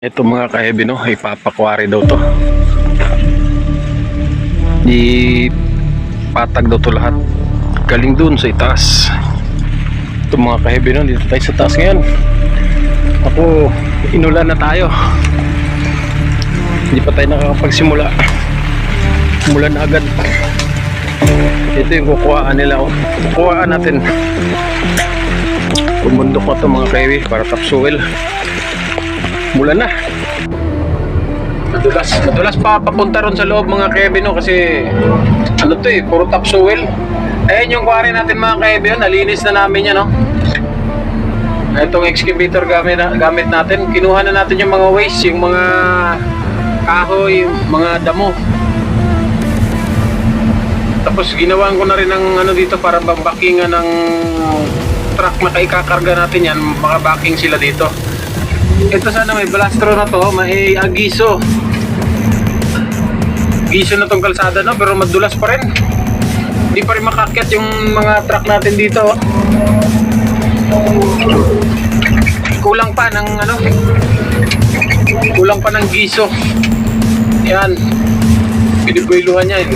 Ito mga kahebi no, ipapakwari daw to. Di patag daw to lahat. Galing dun sa itaas. Ito mga kahebi no, dito tayo sa taas ngayon. Ako, inulan na tayo. Hindi pa tayo nakakapagsimula. Umulan agad. Ito yung kukuhaan nila. Oh. Kukuhaan natin. Pumundok na to mga kahebi para topsoil. Mulan na. Madulas, madulas pa papunta ron sa loob mga Kevin no kasi ano to eh, puro topsoil. Ayan yung quarry natin mga Kevin, nalinis na namin yan no. Itong excavator gamit, na- gamit natin, kinuha na natin yung mga waste, yung mga kahoy, yung mga damo. Tapos ginawan ko na rin ng ano dito para bambakingan ng truck na kaikakarga natin yan, mga backing sila dito. Ito sana may blastro na to, may agiso. Giso na tong kalsada no, pero madulas pa rin. Hindi pa rin makakyat yung mga truck natin dito. Kulang pa ng ano, kulang pa ng giso. Yan. Pinigwiluhan niya, eh.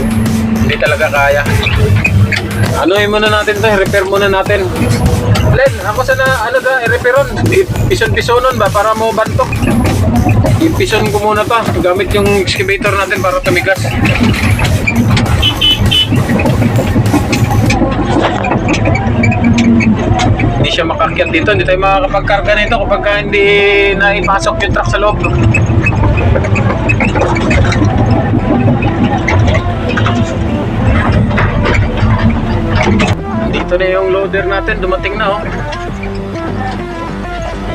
hindi talaga kaya. Ano muna natin to, repair muna natin. Len, ako sana ano da, i-repairon. Pison-pisonon ba para mo bantok. I-pison ko muna pa gamit yung excavator natin para tumigas. Hindi siya makakyat dito, hindi tayo makakapagkarga nito kapag ka hindi na ipasok yung truck sa loob. Dito na yung loader natin, dumating na oh.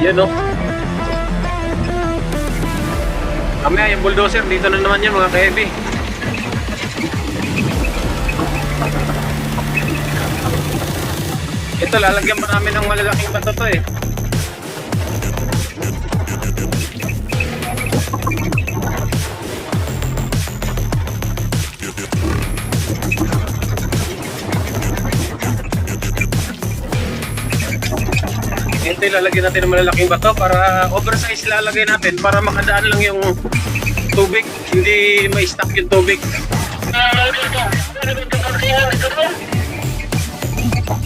Yan oh. Kami yung bulldozer, dito na naman yan mga ka-heavy. Ito, lalagyan pa namin ng malalaking bato to eh. Ito ilalagyan natin ng malalaking bato para oversize lalagay natin para makadaan lang yung tubig, hindi ma-stuck yung tubig.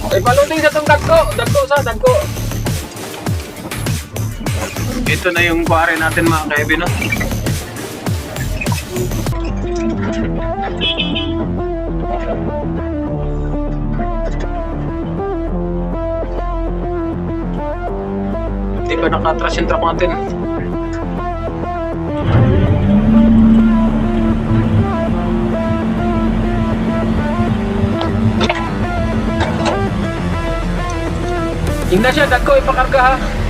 Ay, baluding sa itong dagko, dagko sa dagko. Ito na yung pare natin mga kaibi, no? Ba nakatras yung truck natin? Tingnan siya, dagko, ipakarga ha.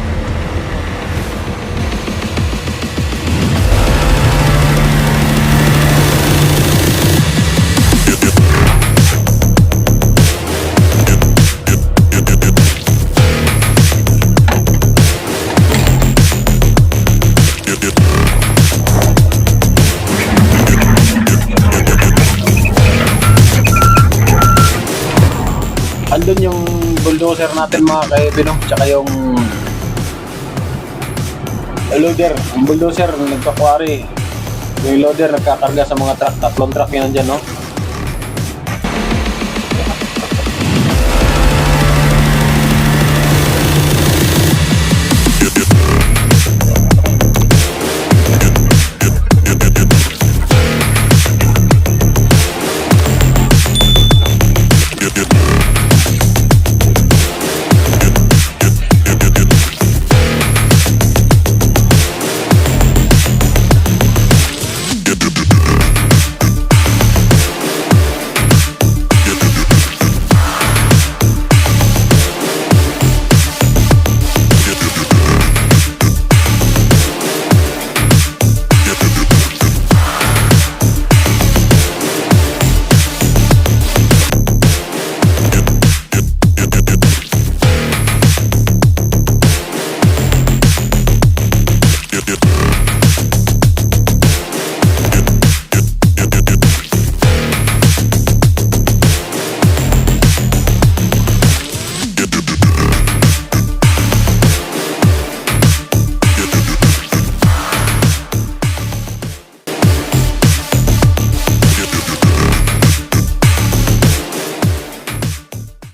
Bulldozer natin mga kaibigan, no? tsaka yung loader, ang bulldozer nagkakwari. Yung loader nagkakarga sa mga truck, tatlong truck yan dyan, no?